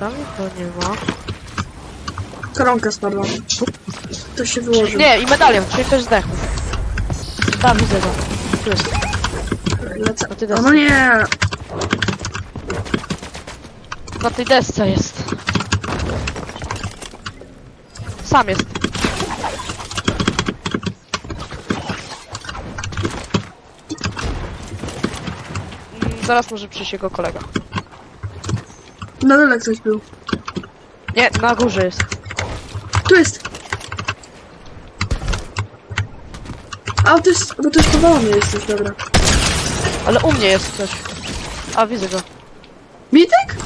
Tam nikogo nie ma. Koronka spadła. To się wyłożył. Nie, i medalion, czyli ktoś zdechł. Tam widzę go. Tu jest. Lecę. A ty O, desce. no nie! Na tej desce jest. Sam jest. Mm, Zaraz może przyjść jego kolega. Na dole ktoś był. Nie, na górze jest. Tu jest! A, to jest, bo to jest powolony jesteś, dobra. Ale u mnie jest ktoś. A, widzę go. Mitek?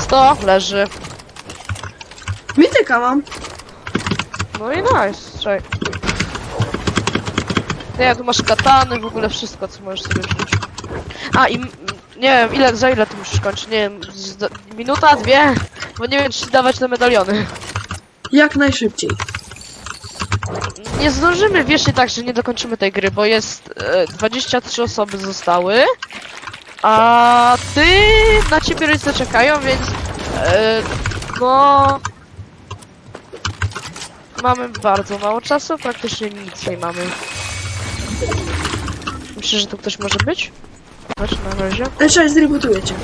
100 leży. Mityka mam. No i nice, czekaj. Nie, tu masz katany, w ogóle wszystko, co możesz sobie wziąć. A, i m- nie wiem, ile, za ile ty musisz kończyć? Nie wiem, z- minuta, dwie? Bo nie wiem, czy dawać te medaliony. Jak najszybciej. Nie zdążymy, wiesz, i tak, że nie dokończymy tej gry, bo jest e, 23 osoby zostały, a ty, na ciebie rodzice czekają, więc e, no... Mamy bardzo mało czasu, praktycznie nic nie mamy. Myślisz, że tu ktoś może być? Znaczy na razie. Jeszcze zrebootuję cię.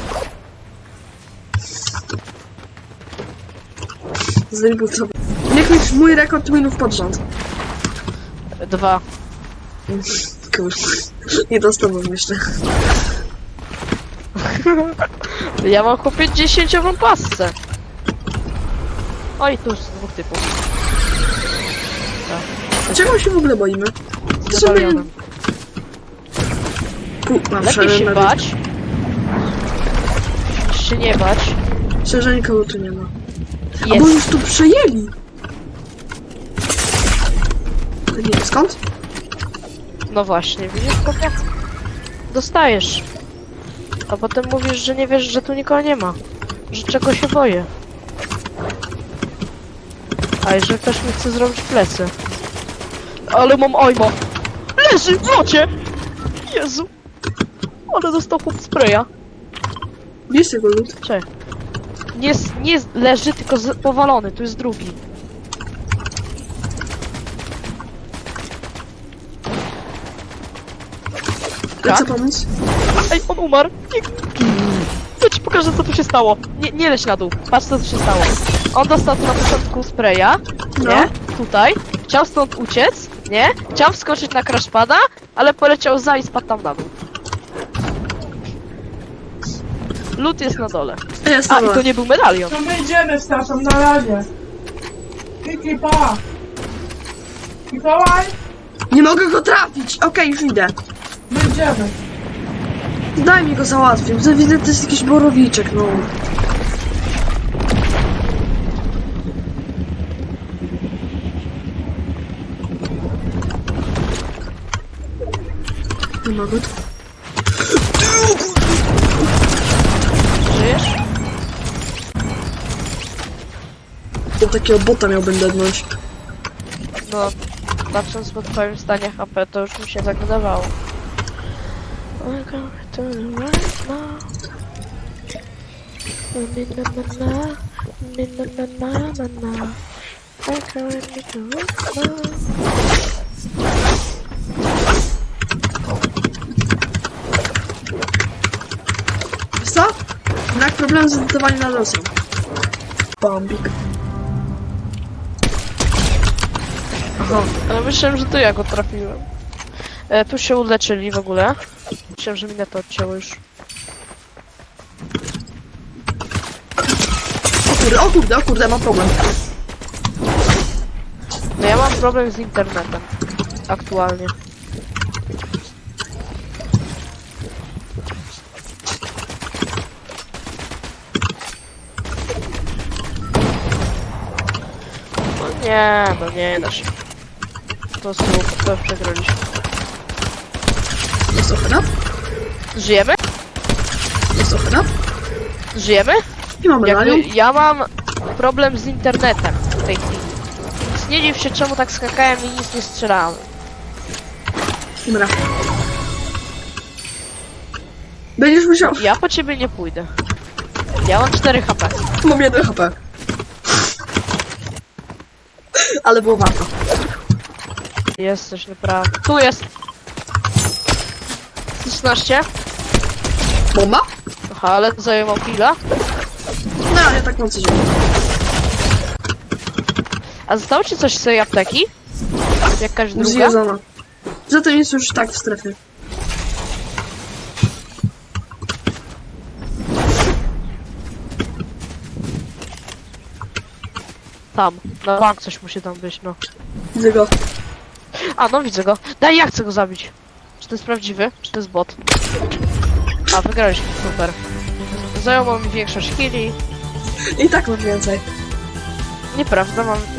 Zrebootować. Niech już mój rekord winów pod rząd. Dwa. Kurde. Nie dostałbym jeszcze. Ja mam chłopie 10 pasce. Oj, tu jest dwóch typów. Czego się w ogóle boimy? Z Pu, mam Lepiej się nawet. bać. Niż się nie bać. Szczerze nikogo tu nie ma. A bo Jest. już tu przejęli! Nie wiem skąd? No właśnie, widzisz chłopie? Dostajesz. A potem mówisz, że nie wiesz, że tu nikogo nie ma. Że czego się boję. A jeżeli ktoś mi chce zrobić plecy. Ale mam ojmo. Leży w locie! Jezu. Ale dostał chłop spraya. Jest jego lód? Cześć. Nie, nie leży, tylko z, powalony. Tu jest drugi. Ja co Tak? pomóc? Ej, on umarł! Nie... To ci pokażę, co tu się stało. Nie, nie leć na dół. Patrz, co tu się stało. On dostał tu na początku spraya, nie? Tutaj. Chciał stąd uciec, nie? Chciał wskoczyć na crashpada, ale poleciał za i spadł tam na dół. Lód jest na dole. Jest A, i to nie był medalion. To my idziemy z tatą na razie. Kiki, pa! Mikołaj, Nie mogę go trafić! Okej, już idę. my idziemy. Daj mi go załatwię. To widzę, to jest jakiś borowiczek, no. Nie mogę tu. Żyjesz? To takiego bota miałbym dednąć. No, patrząc po twoim stanie HP, to już mi się tak wydawało. I go to Brak problemu z edytowaniem na losem. Bombik. Aha. Ale myślałem, że to ja go trafiłem. E, tu się uleczyli w ogóle. Myślałem, że minę to odcięło już. O kurde, o kurde, o kurde, mam problem. No ja mam problem z internetem. Aktualnie. Nie, no nie da się. To słów, to przegraliśmy. Jest ochena? Żyjemy? Jest ochena? Żyjemy? Nie mam. Jakby ja mam problem z internetem w tej chwili. Więc nie dziw się czemu tak skakałem i nic nie strzelałem. Dobra. Będziesz musiał... Ja po ciebie nie pójdę. Ja mam 4 HP. Mam 1 HP. Ale było warto. Jest coś nieprawda. Tu jest! 16. Bomba? Aha, ale zajmował chwilę. No, ale tak mam coś. A zostało ci coś z tej apteki? Jakaś druga? Zjedzona. Zatem jest już tak w strefie. Tam. Na bank coś musi tam być, no. Widzę go. A, no widzę go. Daj, ja chcę go zabić. Czy to jest prawdziwy? Czy to jest bot? A, wygraliśmy, super. Zajęło mi większość chwili. I tak mam więcej. Nieprawda, mam